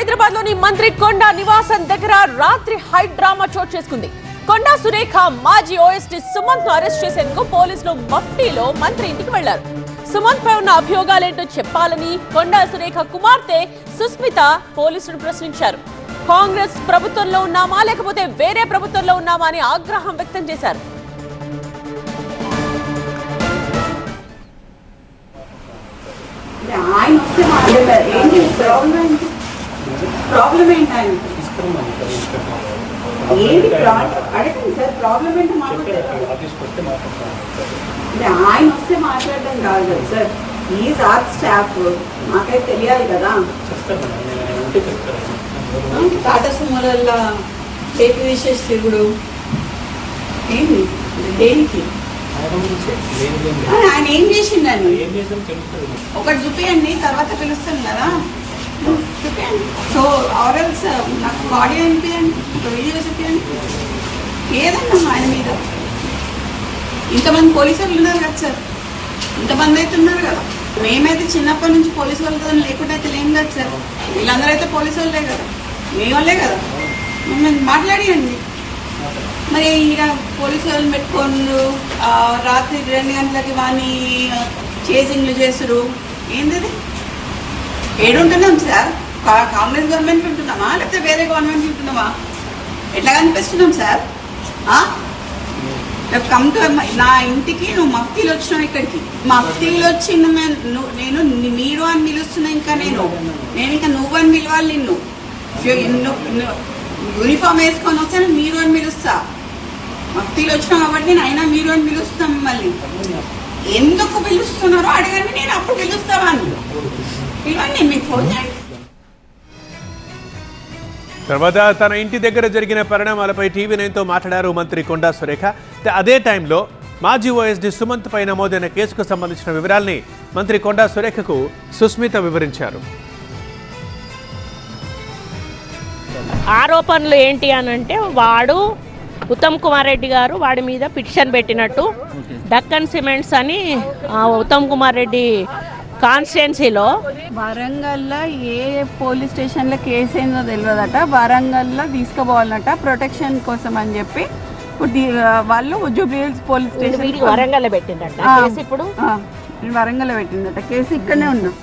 హైదరాబాద్లోని మంత్రి కొండా నివాసం దగ్గర రాత్రి హై డ్రామా చోటు చేసుకుంది. కొండా సురేఖ మాజీ ఓఎస్టీ సుమంత్ను అరెస్ట్ చేసేందుకు పోలీసులు మఫ్టీలో మంత్రి ఇంటికి వెళ్ళారు. సుమంత్ పై ఉన్న అభియోగాలేంటో చెప్పాలని కొండా సురేఖ కుమార్తె సుస్మిత పోలీసులు ప్రశ్నించారు. కాంగ్రెస్ ప్రభుత్వంలో ఉన్నామా లేకపోతే వేరే ప్రభుత్వంలో ఉన్నామా అని ఆగ్రహం వ్యక్తం చేశారు. ఆయన వస్తే ఏంటి ప్రాబ్లం ఏంటి ప్రాబ్లం ఏంటి ఆయన ఏంటి ప్రాబ్లం అడగండి సార్ ప్రాబ్లం ఏంటి అంటే ఆయన వస్తే మాట్లాడడం కాదు కదా సార్. ఈ ఆర్ట్ స్టాఫ్ మాకైతే తెలియాలి కదా. టాటా సుమోలల్లా చేతి విశేష తిరుగుడు. ఏంటి దేనికి? ఆయన ఏం చేసిండని ఒకటి చూపియండి తర్వాత పిలుస్తాను కదా సో ఆరల్స్ um, నాకు బాడీ వినిపించండి ఒక వీడియో ఏదన్నా ఆయన మీద. ఇంతమంది పోలీసు వాళ్ళు ఉన్నారు కదా సార్. ఇంతమంది అయితే ఉన్నారు కదా. మేమైతే చిన్నప్పటి నుంచి పోలీసు వాళ్ళతో లేకుండా అయితే లేం కదా సార్. వీళ్ళందరూ అయితే పోలీసు వాళ్ళే కదా. మీ వాళ్ళే కదా. మమ్మల్ని మాట్లాడియండి. మరి ఈడ పోలీసు వాళ్ళని పెట్టుకోండు రాత్రి రెండు గంటలకి వాని చేసింగ్లు చేసురు ఏంటది ఏడుంటున్నాం సార్. కా- కాంగ్రెస్ గవర్నమెంట్ ఉంటున్నామా? లేకపోతే వేరే గవర్నమెంట్ ఉంటున్నామా? ఎట్లా కనిపిస్తున్నాం సార్? కమ్ టు నా ఇంటికి నువ్వు మఫ్తీలు వచ్చినావు ఇక్కడికి. మఫ్తీలు వచ్చిన నువ్వు- నేను మీరు అని పిలుస్తున్నా ఇంకా నేను. నేను ఇంకా నువ్వు అని పిలవాలి నిన్ను. యూనిఫామ్ వేసుకొని వస్తే నేను మీరు అని పిలుస్తా. మఫ్తీలు వచ్చినావు కాబట్టి నేను అయినా మీరు అని పిలుస్తాను మిమ్మల్ని. ఎందుకు పిలుస్తున్నారో అడగండి నేను అప్పుడు తర్వాత తన ఇంటి దగ్గర జరిగిన పరిణామాలపై టీవీ నైన్తో మాట్లాడారు మంత్రి కొండా సురేఖ. అదే టైంలో మాజీ ఓఎస్డీ సుమంత్ పై నమోదైన కేసుకు సంబంధించిన వివరాల్ని మంత్రి కొండా సురేఖకు సుస్మిత వివరించారు. ఆరోపణలు ఏంటి అని అంటే వాడు ఉత్తమ్ కుమార్ రెడ్డి గారు వాడి మీద పిటిషన్ పెట్టినట్టు దక్కన్ సిమెంట్స్ అని ఆ, ఉత్తమ్ కుమార్ రెడ్డి కాన్స్టిట్యున్సీలో వరంగల్లో ఏ పోలీస్ స్టేషన్లో కేసు ఏందో తెలియదట వరంగల్లో తీసుకుపోవాలన్నట ప్రొటెక్షన్ కోసం అని చెప్పి. ఇప్పుడు వాళ్ళు జూబ్లీ హిల్స్ పోలీస్ స్టేషన్ వరంగల్ పెట్టిందట. కేసు ఇప్పుడు? వరంగల్లో పెట్టిందట. కేసు ఇక్కడనే ఉన్నాం.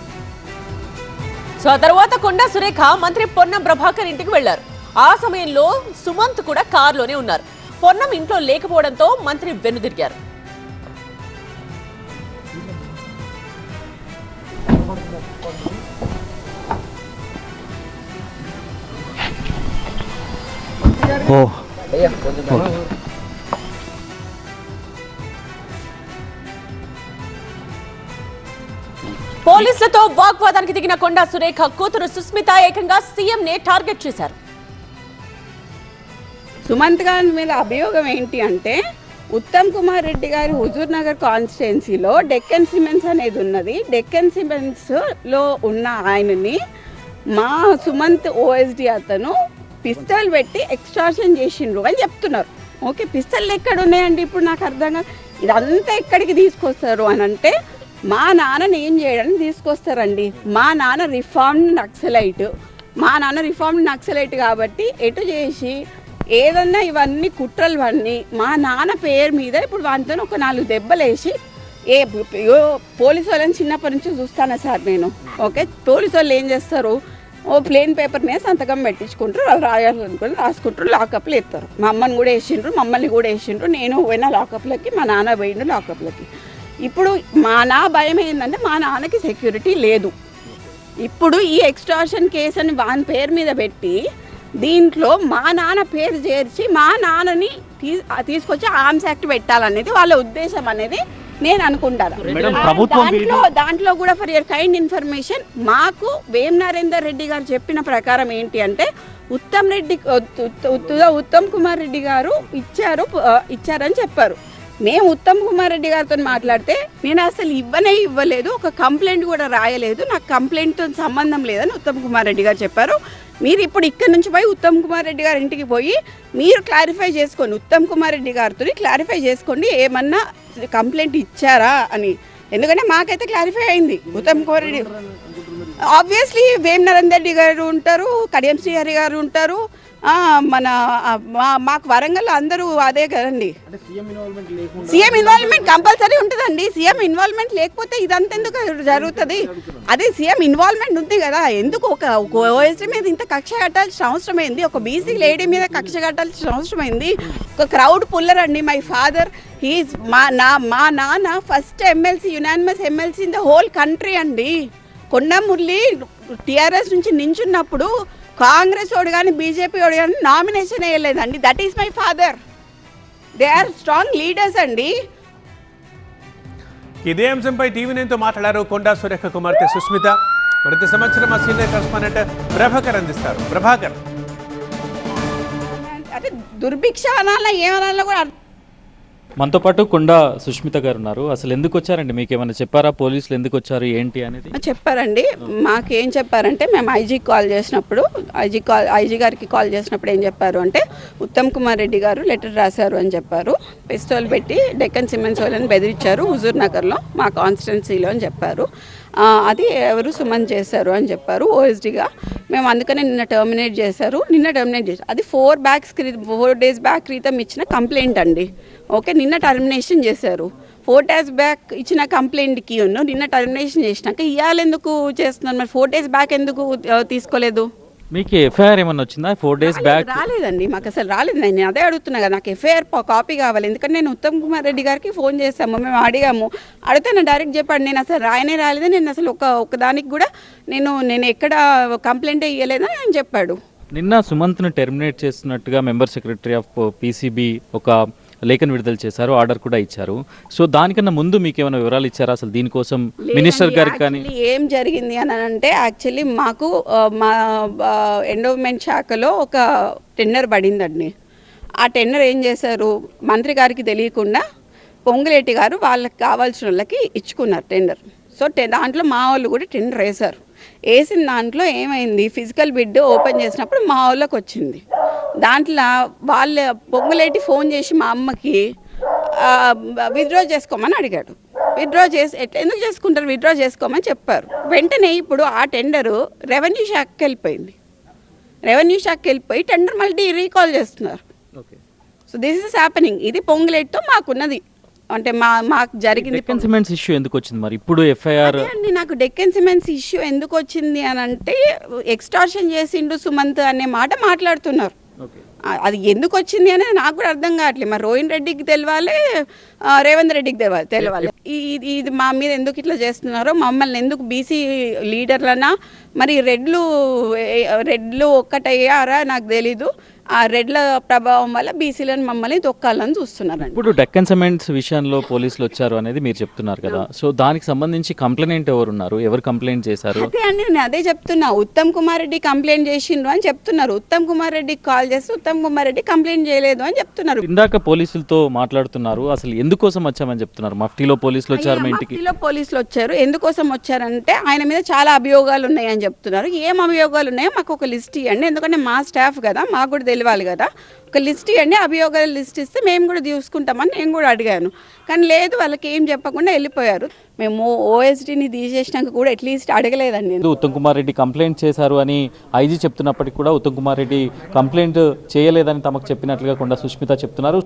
సో ఆ తర్వాత కొండా సురేఖ మంత్రి పొన్నం ప్రభాకర్ ఇంటికి వెళ్ళారు ఆ సమయంలో సుమంత్ కూడా కారులోనే ఉన్నారు. పొన్నం ఇంట్లో లేకపోవడంతో మంత్రి వెనుదిరిగారు. పోలీసులతో వాగ్వాదానికి దిగిన కొండా సురేఖ కూతురు సుస్మిత ఏకంగా సీఎం నే టార్గెట్ చేశారు. సుమంత్ గారి మీద అభియోగం ఏంటి అంటే ఉత్తమ్ కుమార్ రెడ్డి గారి హుజూర్ నగర్ కాన్స్టిట్యున్సీలో డెక్కన్ సిమెంట్స్ అనేది ఉన్నది. డెక్కన్ సిమెంట్స్లో ఉన్న ఆయనని మా సుమంత్ ఓఎస్డి అతను పిస్తల్ పెట్టి ఎక్స్ట్రాషన్ చేసిండ్రు అని చెప్తున్నారు. ఓకే పిస్తల్ ఎక్కడ ఉన్నాయండి ఇప్పుడు నాకు అర్థం కాదు ఇదంతా ఎక్కడికి తీసుకొస్తారు అని అంటే మా నాన్నని ఏం చేయడానికి తీసుకొస్తారండి? మా నాన్న రిఫార్మ్డ్ నక్సలైట్. మా నాన్న రిఫార్మ్డ్ నక్సలైట్ కాబట్టి ఎటు చేసి ఏదన్నా ఇవన్నీ కుట్రలు అన్నీ మా నాన్న పేరు మీద ఇప్పుడు వాటితో ఒక నాలుగు దెబ్బలేసి ఏ పోలీసు వాళ్ళని చిన్నప్పటి నుంచి చూస్తాను సార్ నేను. ఓకే? పోలీసు వాళ్ళు ఏం చేస్తారు? ఓ ప్లేన్ పేపర్ మీద సంతకం పెట్టించుకుంటారు వాళ్ళు రాయాలనుకుని రాసుకుంటారు లాకప్లు ఎత్తారు. మా అమ్మని కూడా వేసిండ్రు మమ్మల్ని కూడా వేసిండ్రు నేను పోయినా లాకప్లకి మా నాన్న పోయిండు లాకప్లకి. ఇప్పుడు మా నా భయం ఏంటంటే మా నాన్నకి సెక్యూరిటీ లేదు. ఇప్పుడు ఈ ఎక్స్ట్రాషన్ కేసు అని వాని పేరు మీద పెట్టి దీంట్లో మా నాన్న పేరు చేర్చి మా నాన్నని తీసుకొచ్చి ఆర్మ్స్ యాక్ట్ పెట్టాలనేది వాళ్ళ ఉద్దేశం అనేది నేను అనుకుంటాను. దాంట్లో దాంట్లో కూడా ఫర్ యర్ కైండ్ ఇన్ఫర్మేషన్ మాకు వేం నరేందర్ రెడ్డి గారు చెప్పిన ప్రకారం ఏంటి అంటే ఉత్తమ్ రెడ్డి ఉత్- ఉత్- ఉత్- ఉత్తమ్ కుమార్ రెడ్డి గారు ఇచ్చారు ఇచ్చారని చెప్పారు. మేము ఉత్తమ్ కుమార్ రెడ్డి గారితో మాట్లాడితే నేను అసలు ఇవ్వనే ఇవ్వలేదు ఒక కంప్లైంట్ కూడా రాయలేదు నాకు కంప్లైంట్తో సంబంధం లేదని ఉత్తమ్ కుమార్ రెడ్డి గారు చెప్పారు. మీరు ఇప్పుడు ఇక్కడ నుంచి పోయి ఉత్తమ్ కుమార్ రెడ్డి గారి ఇంటికి పోయి మీరు క్లారిఫై చేసుకోండి. ఉత్తమ్ కుమార్ రెడ్డి గారితో క్లారిఫై చేసుకోండి. ఏమన్నా కంప్లైంట్ ఇచ్చారా అని. ఎందుకంటే మాకైతే క్లారిఫై అయింది. ఉత్తమ్ కుమార్ రెడ్డి ఆబ్వియస్లీ వేం నరేందర్ రెడ్డి గారు ఉంటారు కడియం శ్రీహరి గారు ఉంటారు. మన మాకు వరంగల్ అందరూ అదే కదండి. సీఎం ఇన్వాల్వ్మెంట్ కంపల్సరీ ఉంటుందండి. సీఎం ఇన్వాల్వ్మెంట్ లేకపోతే ఇదంతా ఎందుకు జరుగుతుంది? అదే సీఎం ఇన్వాల్వ్మెంట్ ఉంది కదా. ఎందుకు ఒక ఓఎస్డీ మీద ఇంత కక్ష కట్టాల్సిన అవసరం ఏంది? ఒక బీసీ లేడీ మీద కక్ష కట్టాల్సిన అవసరం ఏంది? ఒక క్రౌడ్ పుల్లర్ అండి మై ఫాదర్ హీస్ మా నా మా నాన్న first MLC unanimous MLC in the whole country అండి. కొండ మురళి టీఆర్ఎస్ నుంచి నించున్నప్పుడు కాంగ్రెస్ వాడు కానీ బీజేపీ వాడు కానీ నామినేషన్ వేయలేదండి. That is my father they are strong leaders అండి. ఇదే అంశంపై టీవీ నైన్తో మాట్లాడారు కొండా సురేఖ కుమార్తె సుస్మిత. మరింత సమాచారం మా సీనియర్ కరెస్పాండెంట్ ప్రభాకర్ అందిస్తారు. ప్రభాకర్. అంటే దుర్భిక్ష అనాలా ఏమనాలో కూడా మనతో పాటు కొండ సుష్మిత గారు ఉన్నారు అసలు ఎందుకు వచ్చారండి? మీకు ఏమైనా చెప్పారా? పోలీసులు ఎందుకు వచ్చారు? ఏంటి అనేది? చెప్పారండి. మాకేం చెప్పారంటే మేము ఐజీకి కాల్ చేసినప్పుడు ఐజీ కాల్ ఐజీ గారికి కాల్ చేసినప్పుడు ఏం చెప్పారు అంటే ఉత్తమ్ కుమార్ రెడ్డి గారు లెటర్ రాశారు అని చెప్పారు. పిస్తోల్ పెట్టి డెక్కన్ సిమెంట్స్ వాళ్ళని బెదిరించారు హుజూర్ నగర్లో మా కాన్స్టిట్యున్సీలో అని చెప్పారు. అది ఎవరు సుమన్ చేశారు అని చెప్పారు ఓఎస్డీగా మేము అందుకనే నిన్న టర్మినేట్ చేశారు. నిన్న టర్మినేట్ చేశారు అది four backs four days back క్రితం ఇచ్చిన కంప్లైంట్ అండి. ఓకే నిన్న టర్మినేషన్ చేశారు. ఫోర్ డేస్ బ్యాక్ ఇచ్చిన కంప్లైంట్కి ఉన్ను నిన్న టర్మినేషన్ చేసినాక ఇవాళ ఎందుకు చేస్తున్నారు? మరి ఫోర్ డేస్ బ్యాక్ ఎందుకు తీసుకోలేదు? మీకు ఎఫ్ఐఆర్ ఏమన్నా వచ్చిందా? ఫోర్ డేస్ బ్యాక్ రాలేదండి. మాకు అసలు రాలేదు. నేను అదే అడుగుతున్నా కదా నాకు ఎఫ్ఐఆర్ కాపీ కావాలి. ఎందుకంటే నేను ఉత్తమ్ కుమార్ రెడ్డి గారికి ఫోన్ చేశాము మేము అడిగాము. అడిగితే నేను డైరెక్ట్ చెప్పాడు. నేను అసలు రాయనే రాలేదు నేను అసలు ఒక ఒకదానికి కూడా నేను నేను ఎక్కడ కంప్లైంట్ ఇవ్వలేదని ఆయన చెప్పాడు. నిన్న సుమంత్ను టెర్మినేట్ చేస్తున్నట్టుగా మెంబర్ సెక్రటరీ ఆఫ్ పీసీబీ ఒక లేఖను విడుదల చేశారు ఆర్డర్ కూడా ఇచ్చారు. సో దానికన్నా ముందు మీకు ఏమైనా వివరాలు ఇచ్చారా? అసలు దీనికోసం మినిస్టర్ గారికి కానీ? ఏం జరిగింది అని అంటే యాక్చువల్లీ మాకు మా ఎండోమెంట్ శాఖలో ఒక టెండర్ పడిందండి. ఆ టెండర్ ఏం చేశారు? మంత్రి గారికి తెలియకుండా పొంగులేటి గారు వాళ్ళకి కావాల్సిన వాళ్ళకి ఇచ్చుకున్నారు టెండర్ సో టె- దాంట్లో మా వాళ్ళు కూడా టెండర్ వేశారు వేసిన దాంట్లో ఏమైంది? ఫిజికల్ బిడ్ ఓపెన్ చేసినప్పుడు మా వాళ్ళకి వచ్చింది. దాంట్లో వాళ్ళ పొంగులేటి ఫోన్ చేసి మా అమ్మకి విత్డ్రా చేసుకోమని అడిగాడు. విత్డ్రా చేసి ఎట్లా ఎందుకు చేసుకుంటారు? విత్డ్రా చేసుకోమని చెప్పారు. వెంటనే ఇప్పుడు ఆ టెండరు రెవెన్యూ శాఖకి వెళ్ళిపోయింది. రెవెన్యూ శాఖకి వెళ్ళిపోయి టెండర్ మళ్ళీ రీకాల్ చేస్తున్నారు. So this is happening. ఇది పొంగులేట్తో మాకున్నది. అంటే మా మాకు జరిగింది డెక్కన్ సిమెంట్స్ ఇష్యూ ఎందుకు వచ్చింది మరి? ఇప్పుడు ఎఫ్ఐఆర్ అండి నాకు డెక్కన్ సిమెంట్స్ ఇష్యూ ఎందుకు వచ్చింది అని అంటే ఎక్స్టార్షన్ చేసిండు సుమంత్ అనే మాట మాట్లాడుతున్నారు. అది ఎందుకు వచ్చింది అనేది నాకు కూడా అర్థం కావట్లేదు. మరి రోహిన్ రెడ్డికి తెలవాలి రేవంత్ రెడ్డికి తెలవాలి తెలవాలి. ఇది ఇది మా మీద ఎందుకు ఇట్లా చేస్తున్నారో మమ్మల్ని ఎందుకు బీసీ లీడర్లనా? మరి రెడ్లు రెడ్లు ఒక్కటయ్యారా నాకు తెలీదు. ఆ రెడ్ల ప్రభావం వల్ల బీసీలను మమ్మల్ని తొక్కాలని చూస్తున్నారండి. ఇప్పుడు డెక్కన్ సిమెంట్స్ విషయంలో పోలీసులు వచ్చారు అనేది మీరు చెప్తున్నారు కదా. సో దానికి సంబంధించి కంప్లైంట్ ఎవరు ఉన్నారు ఎవరు కంప్లైంట్ చేశారు? అదే అండి నేను అదే చెప్తున్నా. ఉత్తమ్ కుమార్ రెడ్డి కంప్లైంట్ చేసిండ్రు అని చెప్తున్నారు. ఉత్తమ్ కుమార్ రెడ్డికి కాల్ చేస్తే ఉత్తమ్ కుమార్ రెడ్డి కంప్లైంట్ చేయలేదు అని చెప్తున్నారు. ఇందాక పోలీసులతో మాట్లాడుతున్నారు. అసలు ఎందుకోసం వచ్చామని చెప్తున్నారు? మఫ్టీలో పోలీసులు వచ్చారు మా ఇంటికి. మఫ్టీలో పోలీసులు వచ్చారు. ఎందుకోసం వచ్చారంటే ఆయన మీద చాలా అభియోగాలు ఉన్నాయని చెప్తున్నారు. ఏం అభియోగాలు ఉన్నాయో మాకు ఒక లిస్ట్ ఇవ్వండి. ఎందుకంటే మా స్టాఫ్ కదా మాకు కూడా తెలియాలి కదా. ఒక లిస్ట్ ఇవ్వండి అభియోగాల లిస్ట్ ఇస్తే మేము కూడా చూసుకుంటామని నేను కూడా అడిగాను. కానీ లేదు వాళ్ళకి ఏం చెప్పకుండా వెళ్ళిపోయారు. మేము ఓఎస్డీని తీసేసినాక కూడా అట్లీస్ట్ అడగలేదండి ఉత్తమ్ కుమార్ రెడ్డి కంప్లైంట్ చేశారు అని ఐజీ చెప్తున్నప్పటికీ కూడా ఉత్తమ్ కుమార్ రెడ్డి కంప్లైంట్ చేయలేదని తమకు చెప్పినట్లుగా కొండ సుష్మిత చెప్తున్నారు.